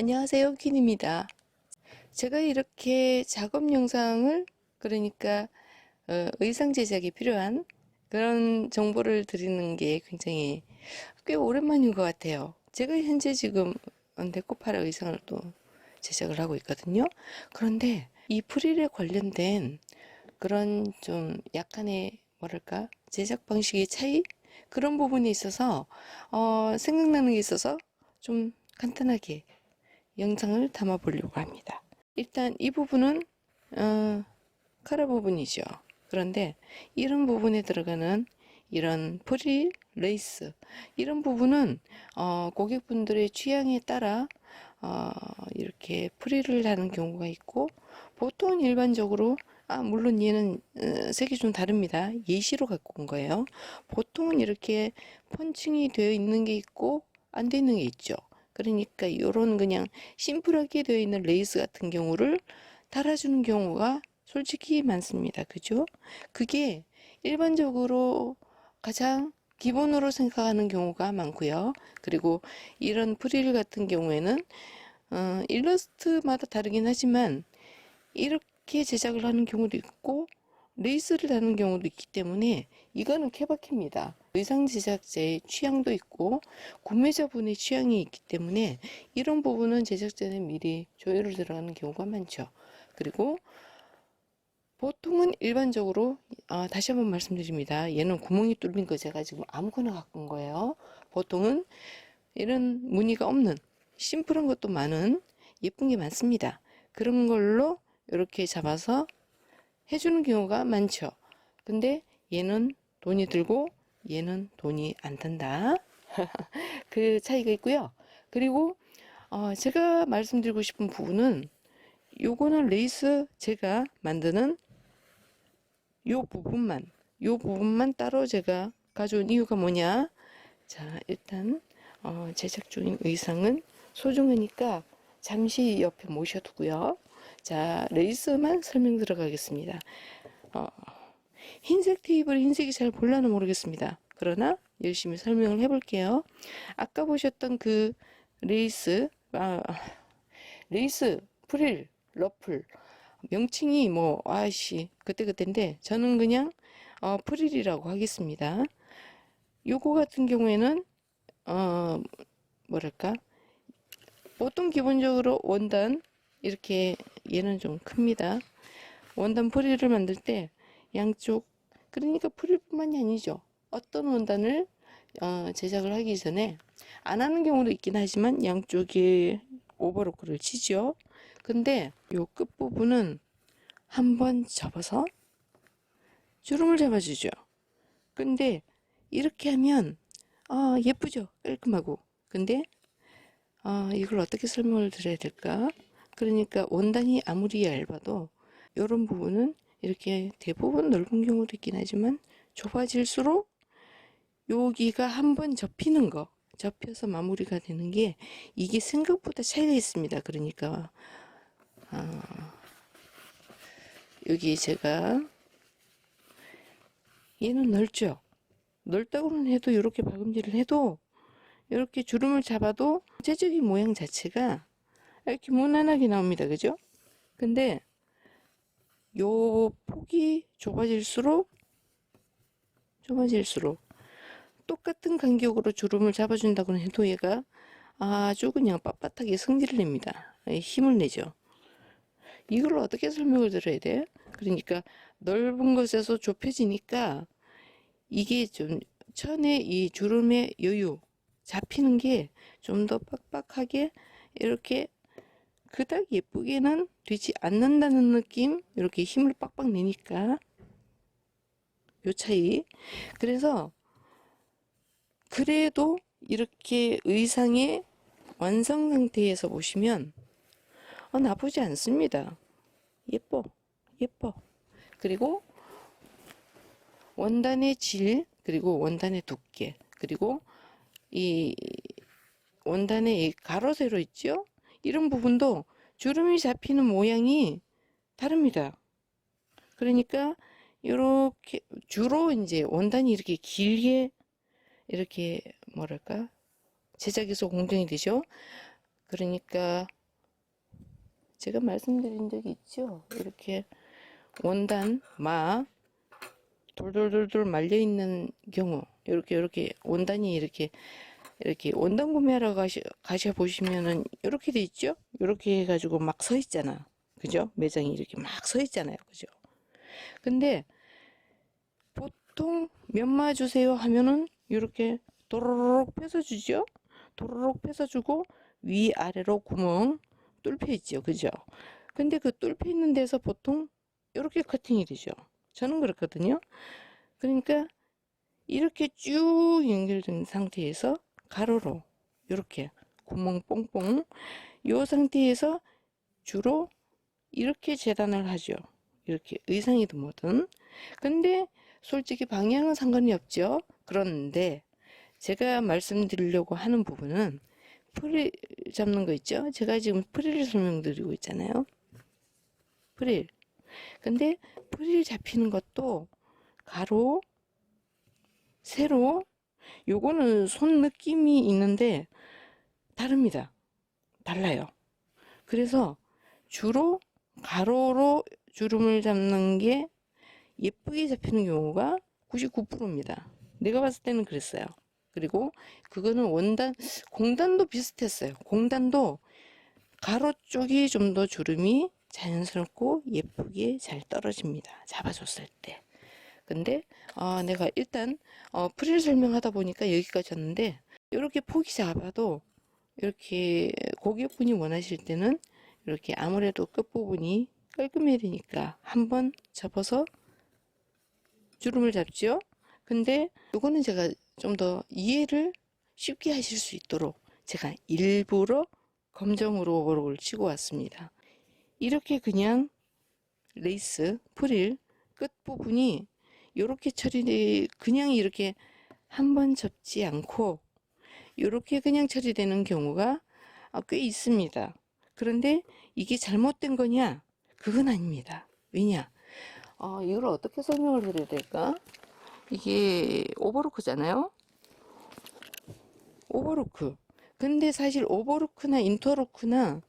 안녕하세요. 킨입니다. 제가 이렇게 작업 영상을 그러니까 어, 의상 제작에 필요한 그런 정보를 드리는 게 굉장히 꽤 오랜만인 것 같아요. 제가 현재 지금 데코파라 의상을 또 제작을 하고 있거든요. 그런데 이 프릴에 관련된 그런 좀 약간의 뭐랄까 제작 방식의 차이 그런 부분에 있어서 어, 생각나는 게 있어서 좀 간단하게 영상을 담아 보려고 합니다. 일단 이 부분은 어, 카라 부분이죠. 그런데 이런 부분에 들어가는 이런 프릴, 레이스 이런 부분은 어, 고객분들의 취향에 따라 어, 이렇게 프릴을 하는 경우가 있고 보통 일반적으로 아 물론 얘는 어, 색이 좀 다릅니다. 예시로 갖고 온 거예요. 보통은 이렇게 펀칭이 되어 있는 게 있고 안 되어 있는 게 있죠. 그러니까 이런 그냥 심플하게 되어 있는 레이스 같은 경우를 달아주는 경우가 솔직히 많습니다. 그죠? 그게 일반적으로 가장 기본으로 생각하는 경우가 많고요. 그리고 이런 프릴 같은 경우에는 어, 일러스트마다 다르긴 하지만 이렇게 제작을 하는 경우도 있고 레이스를 다는 경우도 있기 때문에 이거는 케바케입니다. 의상 제작자의 취향도 있고 구매자분의 취향이 있기 때문에 이런 부분은 제작자는 미리 조율을 들어가는 경우가 많죠. 그리고 보통은 일반적으로 아, 다시 한번 말씀드립니다. 얘는 구멍이 뚫린 거 제가 지금 아무거나 갖고 온 거예요. 보통은 이런 무늬가 없는 심플한 것도 많은 예쁜 게 많습니다. 그런 걸로 이렇게 잡아서 해주는 경우가 많죠. 근데 얘는 돈이 들고 얘는 돈이 안 든다. 그 차이가 있고요. 그리고 어, 제가 말씀드리고 싶은 부분은 요거는 레이스 제가 만드는 요 부분만 요 부분만 따로 제가 가져온 이유가 뭐냐 자 일단 어, 제작 중인 의상은 소중하니까 잠시 옆에 모셔두고요 자 레이스만 설명 들어가겠습니다 어, 흰색 테이블 흰색이 잘 볼라나 모르겠습니다 그러나 열심히 설명을 해볼게요 아까 보셨던 그 레이스 아, 레이스 프릴 러플 명칭이 뭐 아씨 그때그때인데 저는 그냥 어, 프릴이라고 하겠습니다. 요거 같은 경우에는 어 뭐랄까 보통 기본적으로 원단 이렇게 얘는 좀 큽니다. 원단 프릴을 만들 때 양쪽 그러니까 프릴뿐만이 아니죠. 어떤 원단을 어, 제작을 하기 전에 안 하는 경우도 있긴 하지만 양쪽에 오버로크를 치죠. 근데 요 끝부분은 한번 접어서 주름을 잡아주죠. 근데 이렇게 하면 아 예쁘죠? 깔끔하고. 근데 아 이걸 어떻게 설명을 드려야 될까? 그러니까 원단이 아무리 얇아도 이런 부분은 이렇게 대부분 넓은 경우도 있긴 하지만 좁아질수록 여기가 한 번 접히는 거 접혀서 마무리가 되는 게 이게 생각보다 차이가 있습니다. 그러니까 어, 여기 제가 얘는 넓죠. 넓다고는 해도 이렇게 박음질을 해도 이렇게 주름을 잡아도 전체적인 모양 자체가 이렇게 무난하게 나옵니다. 그죠? 근데 요 폭이 좁아질수록 좁아질수록 똑같은 간격으로 주름을 잡아준다고는 해도 얘가 아주 그냥 빳빳하게 승질을 냅니다. 힘을 내죠. 이걸 어떻게 설명을 드려야 돼? 그러니까 넓은 것에서 좁혀지니까 이게 좀 천의 이 주름의 여유 잡히는 게 좀 더 빡빡하게 이렇게 그닥 예쁘게는 되지 않는다는 느낌 이렇게 힘을 빡빡 내니까 요 차이 그래서 그래도 이렇게 의상의 완성 상태에서 보시면 어, 나쁘지 않습니다. 예뻐, 예뻐. 그리고 원단의 질, 그리고 원단의 두께, 그리고 이 원단의 이 가로 세로 있죠? 이런 부분도 주름이 잡히는 모양이 다릅니다. 그러니까 이렇게 주로 이제 원단이 이렇게 길게 이렇게 뭐랄까 제작에서 공정이 되죠. 그러니까 제가 말씀드린 적이 있죠. 이렇게 원단, 마, 돌돌돌돌 말려 있는 경우, 이렇게 이렇게 원단이 이렇게 이렇게 원단 구매하러 가시, 가셔 보시면은 이렇게 돼 있죠? 이렇게 해가지고 막 서 있잖아. 그죠? 매장이 이렇게 막 서 있잖아요. 그죠? 근데 보통 몇 마 주세요 하면은 이렇게 도로록 펴서 주죠? 도로록 펴서 주고 위아래로 구멍 뚫혀 있죠. 그죠? 근데 그 뚫혀 있는 데서 보통 이렇게 커팅이 되죠. 저는 그렇거든요. 그러니까 이렇게 쭉 연결된 상태에서 가로로 이렇게 구멍 뽕뽕 이 상태에서 주로 이렇게 재단을 하죠. 이렇게 의상이든 뭐든. 근데 솔직히 방향은 상관이 없죠. 그런데 제가 말씀드리려고 하는 부분은 프릴 잡는 거 있죠? 제가 지금 프릴 설명드리고 있잖아요. 프릴. 근데 프릴 잡히는 것도 가로, 세로, 요거는 손 느낌이 있는데 다릅니다. 달라요. 그래서 주로 가로로 주름을 잡는 게 예쁘게 잡히는 경우가 99%입니다. 내가 봤을 때는 그랬어요. 그리고 그거는 원단, 공단도 비슷했어요. 공단도 가로 쪽이 좀 더 주름이 자연스럽고 예쁘게 잘 떨어집니다. 잡아줬을 때. 근데 어, 내가 일단 어, 프릴 설명하다 보니까 여기까지 왔는데 이렇게 폭이 잡아도 이렇게 고객분이 원하실 때는 이렇게 아무래도 끝부분이 깔끔해야 되니까 한번 접어서 주름을 잡죠. 근데 이거는 제가 좀 더 이해를 쉽게 하실 수 있도록 제가 일부러 검정으로 오버록을 치고 왔습니다. 이렇게 그냥 레이스 프릴 끝부분이 이렇게 처리 그냥 이렇게 한 번 접지 않고 이렇게 그냥 처리되는 경우가 아, 꽤 있습니다. 그런데 이게 잘못된 거냐? 그건 아닙니다. 왜냐? 어, 이걸 어떻게 설명을 드려야 될까? 이게 오버로크잖아요. 오버로크. 근데 사실 오버로크나 인터로크나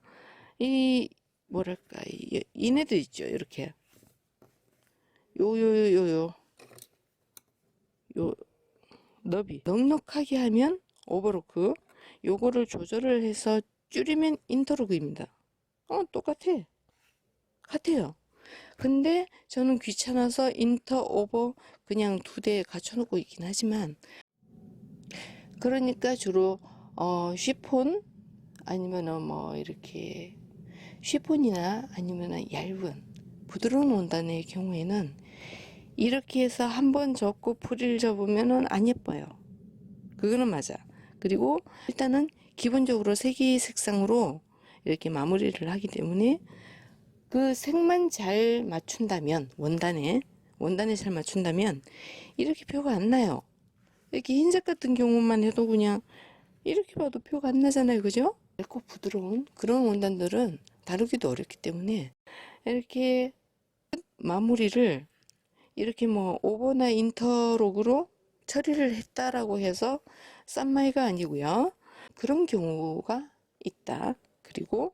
이 뭐랄까 이, 이네도 있죠. 이렇게 요요요요 요 너비 넉넉하게 하면 오버로크 요거를 조절을 해서 줄이면 인터로크입니다. 어 똑같아. 같아요. 근데 저는 귀찮아서 인터 오버 그냥 두 대 갖춰놓고 있긴 하지만 그러니까 주로 어 쉬폰 아니면은 뭐 이렇게 쉬폰이나 아니면은 얇은 부드러운 원단의 경우에는 이렇게 해서 한 번 접고 풀이를 접으면은 안 예뻐요. 그거는 맞아. 그리고 일단은 기본적으로 세 개의 색상으로 이렇게 마무리를 하기 때문에 그 색만 잘 맞춘다면 원단에 원단에 잘 맞춘다면 이렇게 표가 안 나요. 이렇게 흰색 같은 경우만 해도 그냥 이렇게 봐도 표가 안 나잖아요. 그죠? 얇고 부드러운 그런 원단들은 다루기도 어렵기 때문에 이렇게 마무리를 이렇게 뭐 오버나 인터록으로 처리를 했다라고 해서 싼마이가 아니고요. 그런 경우가 있다. 그리고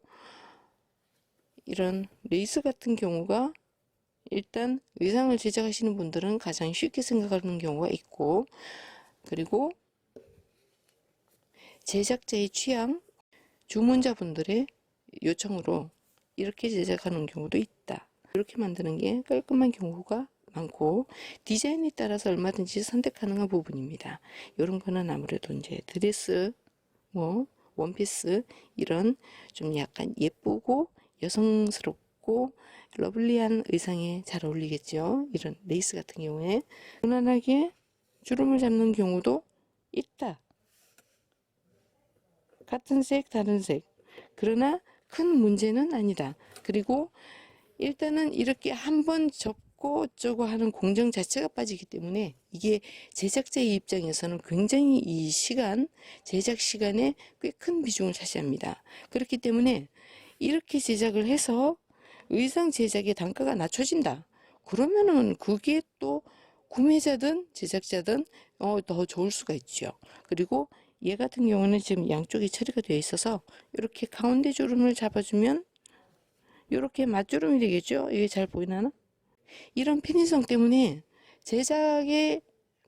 이런 레이스 같은 경우가 일단 의상을 제작하시는 분들은 가장 쉽게 생각하는 경우가 있고 그리고 제작자의 취향, 주문자분들의 요청으로 이렇게 제작하는 경우도 있다. 이렇게 만드는 게 깔끔한 경우가 많고 디자인에 따라서 얼마든지 선택 가능한 부분입니다. 이런 거는 아무래도 이제 드레스, 뭐 원피스 이런 좀 약간 예쁘고 여성스럽고 러블리한 의상에 잘 어울리겠죠. 이런 레이스 같은 경우에 무난하게 주름을 잡는 경우도 있다. 같은 색, 다른 색. 그러나 큰 문제는 아니다. 그리고 일단은 이렇게 한 번 접고 어쩌고 하는 공정 자체가 빠지기 때문에 이게 제작자의 입장에서는 굉장히 이 시간, 제작 시간에 꽤 큰 비중을 차지합니다. 그렇기 때문에 이렇게 제작을 해서 의상 제작의 단가가 낮춰진다. 그러면은 그게 또 구매자든 제작자든 어, 더 좋을 수가 있죠. 그리고 얘 같은 경우는 지금 양쪽이 처리가 되어 있어서 이렇게 가운데 주름을 잡아주면 이렇게 맞주름이 되겠죠? 이게 잘 보이나나? 이런 편의성 때문에 제작의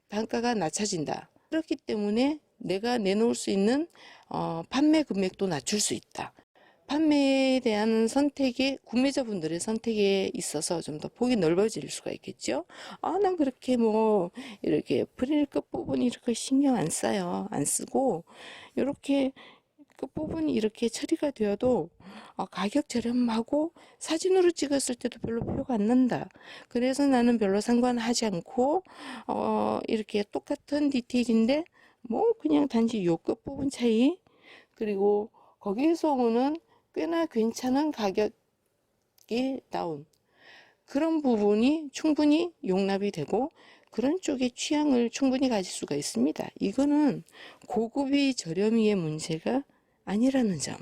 단가가 낮춰진다. 그렇기 때문에 내가 내놓을 수 있는 어, 판매 금액도 낮출 수 있다. 판매에 대한 선택에 구매자분들의 선택에 있어서 좀 더 폭이 넓어질 수가 있겠죠. 아, 난 그렇게 뭐 이렇게 프릴 끝 부분이 이렇게 신경 안 써요. 안 쓰고 이렇게 끝 부분이 이렇게 처리가 되어도 어, 가격 저렴하고 사진으로 찍었을 때도 별로 표가 안 난다. 그래서 나는 별로 상관하지 않고 어, 이렇게 똑같은 디테일인데 뭐 그냥 단지 요 끝 부분 차이 그리고 거기에서 오는 꽤나 괜찮은 가격이 나온 그런 부분이 충분히 용납이 되고 그런 쪽의 취향을 충분히 가질 수가 있습니다. 이거는 고급이 저렴이의 문제가 아니라는 점.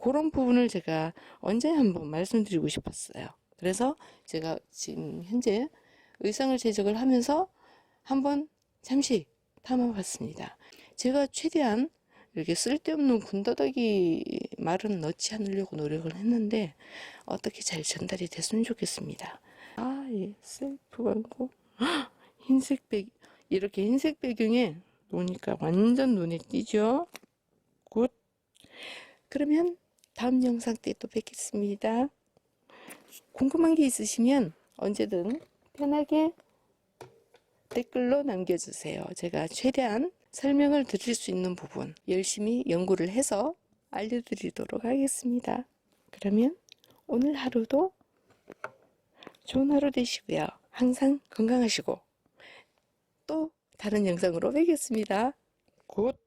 그런 부분을 제가 언제 한번 말씀드리고 싶었어요. 그래서 제가 지금 현재 의상을 제작을 하면서 한번 잠시 담아봤습니다. 제가 최대한 이렇게 쓸데없는 군더더기 말은 넣지 않으려고 노력을 했는데 어떻게 잘 전달이 됐으면 좋겠습니다. 아, 예, 셀프 광고. 헉, 흰색 배 이렇게 흰색 배경에 놓으니까 완전 눈에 띄죠? 굿. 그러면 다음 영상 때 또 뵙겠습니다. 궁금한 게 있으시면 언제든 편하게 댓글로 남겨주세요. 제가 최대한 설명을 드릴 수 있는 부분 열심히 연구를 해서 알려드리도록 하겠습니다. 그러면 오늘 하루도 좋은 하루 되시고요. 항상 건강하시고 또 다른 영상으로 뵙겠습니다. 곧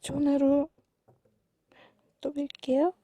좋은 하루 또 뵐게요.